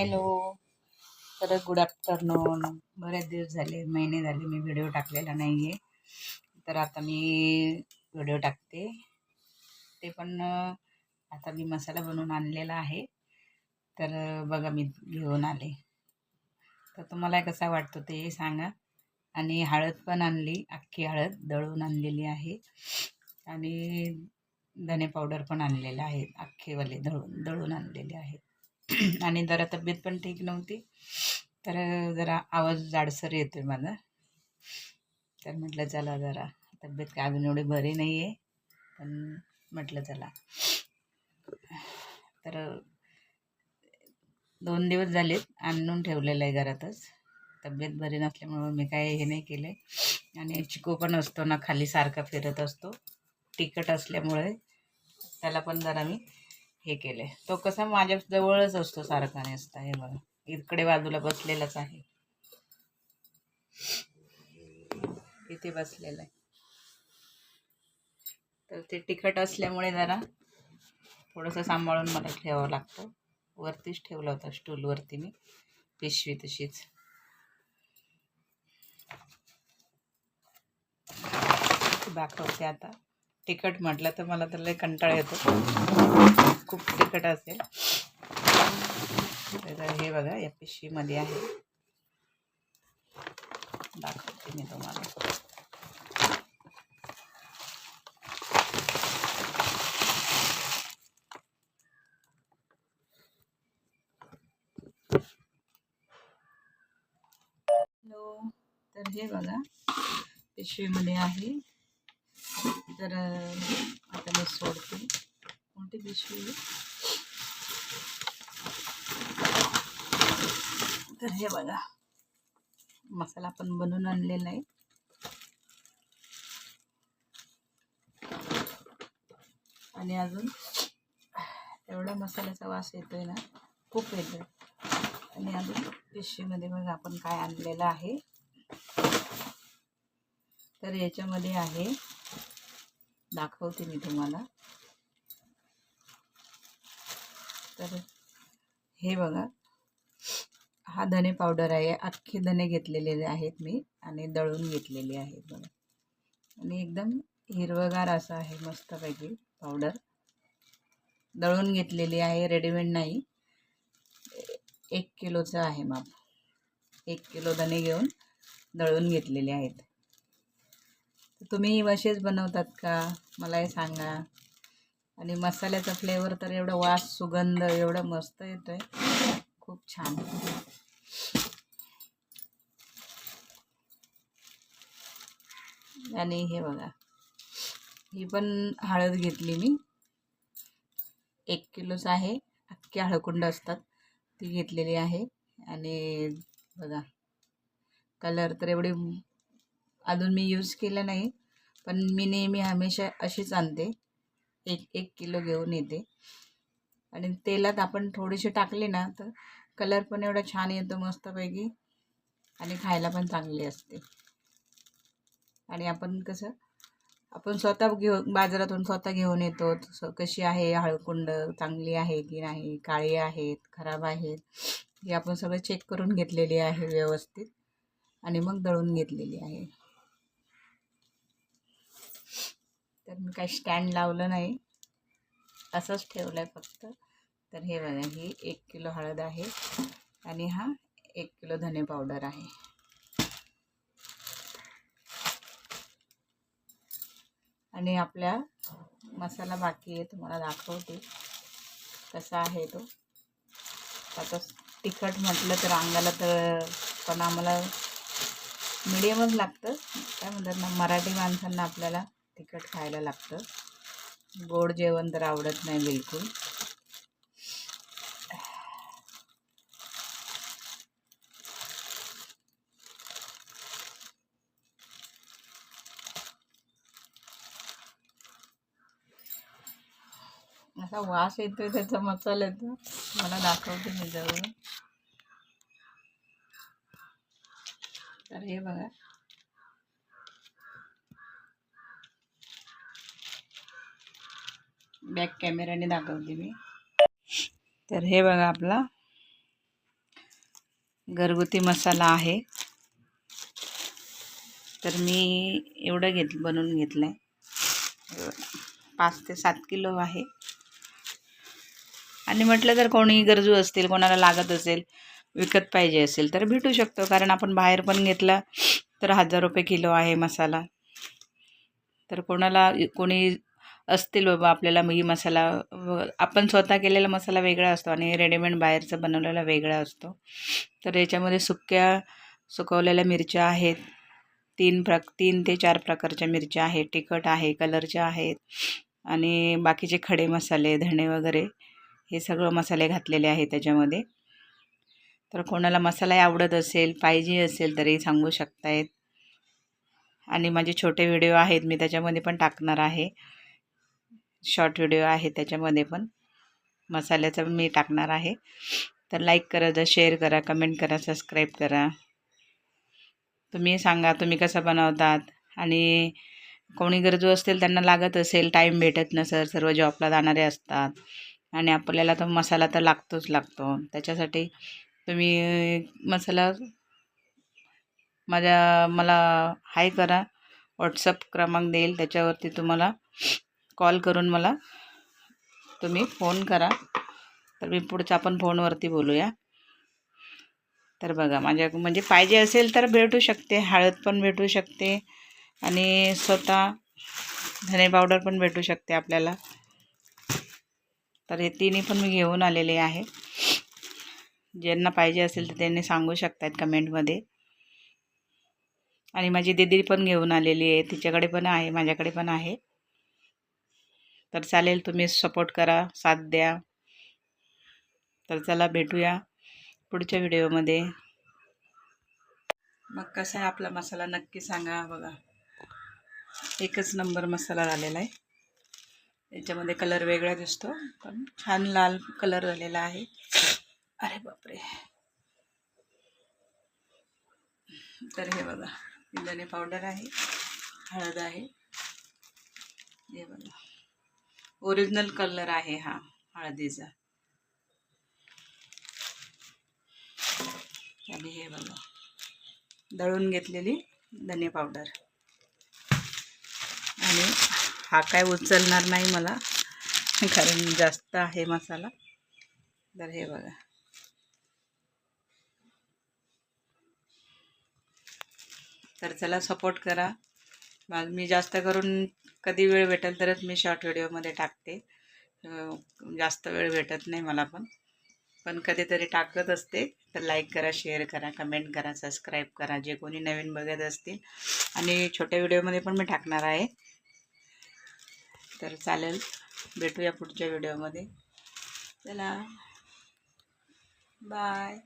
Hello. तर good afternoon. बरेच दिवस झाले महिने झाले मी व्हिडिओ टाकलेला नाही आहे तर आता मी व्हिडिओ टाकते. ते पण आता मी मसाला बनवून आणलेला आहे. तर बघा मी घेऊन आले. तर तुम्हाला कसा वाटतो ते सांगा. आणि हळद पण आणली अख्खी हळद दळून आणलेली आहे. आणि धने पावडर पण आणलेलं आहे अख्खेवाले दळून दळून आणलेले आहेत. आणि जरा तब्येत पण ठीक नव्हती. तर जरा आवाज जाडसर येतोय माझा. तर म्हटलं चला जरा तब्येत काय अजून एवढी बरी नाही आहे पण म्हटलं चला. तर दोन दिवस झालेत आणून ठेवलेलं आहे घरातच. तब्येत बरी नसल्यामुळं मी काय हे नाही केलं आणि चिकू पण असतो ना खाली सारखा फिरत असतो. तिखट असल्यामुळे त्याला पण जरा मी हे केले तो कसा माझ्या जवळच असतो सारखा नेसता. हे बघा. इकडे बाजूला बसलेलाच आहे. इथे बसलेला आहे. तर ते तिखट असल्यामुळे जरा थोडंसं सांभाळून मला ठेवावं लागतं. वरतीच ठेवला होता स्टूलवरती मी. पिशवी तशीच. दाखवते आता. तिखट म्हटलं तर मला तर लय कंटाळा येतो. खूप तिखट असेल. तर हे बघा या पिशवीमध्ये आहे. दाखवते मी तुम्हाला. हॅलो तर हे बघा पिशवीमध्ये आहे. तर आता मी सोडते. कोणती पिशवी तर हे बघा. मसाला पण बनवून आणलेला आहे. आणि अजून एवढा मसाल्याचा वास येतोय ना खूप येतोय. आणि अजून पिशवीमध्ये मग आपण काय आणलेलं आहे. तर याच्यामध्ये आहे दाखवते मी तुम्हाला. तर हे बघा. हा धने पावडर आहे. अख्खे धने घेतलेले आहेत मी आणि दळून घेतलेले आहेत बघा. आणि एकदम हिरवगार असं आहे मस्तपैकी पावडर. दळून घेतलेली आहे. रेडीमेड नाही. एक किलोचं आहे माप. एक किलो धने घेऊन दळून घेतलेले आहेत. तुम्ही असेच बनवतात का? मला हे सांगा. आणि मसाल्याचा फ्लेवर तर एवढा वास सुगंध एवढा मस्त येतोय. खूप छान. आणि हे बघा. ही पण हळद घेतली मी. एक किलोच आहे. अख्खी हळकुंड असतात. ती घेतलेली आहे. आणि बघा. कलर तर एवढी अजून मी यूज केलं नाही. पण मी नेहमी हमेशा अशीच आणते. एक एक किलो घेऊन येते. आणि तेलात आपण थोडीशी टाकली ना तर कलर पण एवढा छान येतो मस्तपैकी आणि खायला पण चांगली असते. आणि आपण कसं आपण स्वतः घेऊ बाजारातून स्वतः घेऊन येतो. स- कशी आहे हळकुंड चांगली आहे की नाही काळी आहेत खराब आहेत हे आपण सगळं चेक करून घेतलेली आहे व्यवस्थित. आणि मग दळून घेतलेली आहे तर मी काही स्टँड लावलं नाही. असंच ठेवलं आहे फक्त. तर हे बघा ही एक किलो हळद आहे आणि हा एक किलो धने पावडर आहे. आणि आपल्या मसाला बाकी आहे तुम्हाला दाखवते. कसा आहे तो. आता तिखट म्हटलं तर अंगाला तर पण आम्हाला मिडियमच लागतं. काय म्हणतात ना मराठी माणसांना आपल्याला तिखट खायला लागतं. गोड जेवण तर आवडत नाही बिलकुल. असा वास येतोय त्याचा मसाल्याचा मला दाखवते मी जवळ. तर हे बघा. बॅक कॅमेऱ्याने दाखवते मी. तर हे बघा आपला घरगुती मसाला आहे. तर मी एवढं घेत बनवून घेतलं आहे पाच ते सात किलो आहे. आणि म्हटलं तर कोणी गरजू असतील कोणाला लागत असेल विकत पाहिजे असेल तर भेटू शकतो. कारण आपण बाहेर पण घेतला तर हजार रुपये किलो आहे मसाला. तर कोणाला कोणी असतील बाबा आपल्याला मी मसाला व- आपण स्वतः केलेला मसाला वेगळा असतो आणि रेडीमेड बाहेरचा बनवलेला वेगळा असतो. तर याच्यामध्ये सुक्या सुकवलेल्या मिरच्या आहेत. तीन प्र तीन ते चार प्रकारच्या मिरच्या आहेत. तिखट आहे कलरच्या आहेत. आणि बाकीचे खडे मसाले धणे वगैरे हे सगळं मसाले घातलेले आहेत त्याच्यामध्ये. तर कोणाला मसाला आवडत असेल पाहिजे असेल तरी सांगू शकतायत. आणि माझे छोटे व्हिडिओ आहेत मी त्याच्यामध्ये पण टाकणार आहे. शॉर्ट व्हिडिओ आहे त्याच्यामध्ये पण. मसाल्याचा मी टाकणार आहे. तर लाईक करा जर शेअर करा कमेंट करा सबस्क्राईब करा. तुम्ही सांगा तुम्ही कसं बनवतात? आणि कोणी गरजू असतील त्यांना लागत असेल टाईम भेटत नसेल सर्व जॉबला जाणारे असतात. आणि आपल्याला तर मसाला तर लागतोच लागतो. त्याच्यासाठी तुम्ही मसाला माझ्या मला हाय करा. व्हॉट्सअप क्रमांक देईल त्याच्यावरती तुम्हाला कॉल करून मला. तुम्ही फोन करा. तर मी पुढचा आपण फोनवरती बोलूया. तर बघा माझ्या म्हणजे पाहिजे असेल तर भेटू शकते. हळद पण भेटू शकते. आणि स्वतः धने पावडर पण भेटू शकते आपल्याला. तर हे तिन्ही पण मी घेऊन आलेले आहे. ज्यांना पाहिजे असेल तर त्यांनी सांगू शकतात कमेंटमध्ये. आणि माझी दीदी पण घेऊन आलेली आहे. तिच्याकडे पण आहे माझ्याकडे पण आहे. तर चालेल तुम्ही सपोर्ट करा साथ द्या. तर चला भेटूया पुढच्या व्हिडिओमध्ये. मग कसा आहे आपला मसाला नक्की सांगा बघा. एकच नंबर मसाला झालेला आहे. याच्यामध्ये कलर वेगळा दिसतो पण छान लाल कलर झालेला आहे. अरे बापरे. तर हे बघा धने पावडर आहे हळद आहे. हे बघा. ओरिजिनल कलर आहे हा हळदीचा. आणि हे बघा दळून घेतलेली धने पावडर. आणि हा काय उचलणार नाही मला कारण जास्त आहे मसाला. तर हे बघा. तर चला सपोर्ट करा. मग मी जास्त करून कधी वेळ भेटेल तरच मी शॉर्ट व्हिडिओमध्ये टाकते. जास्त वेळ भेटत नाही मला पण. पण कधीतरी टाकत असते. तर लाईक करा शेअर करा कमेंट करा सबस्क्राईब करा. जे कोणी नवीन बघत असतील. आणि छोट्या व्हिडिओमध्ये पण मी टाकणार आहे. तर चालेल. भेटूया पुढच्या व्हिडिओमध्ये चला. बाय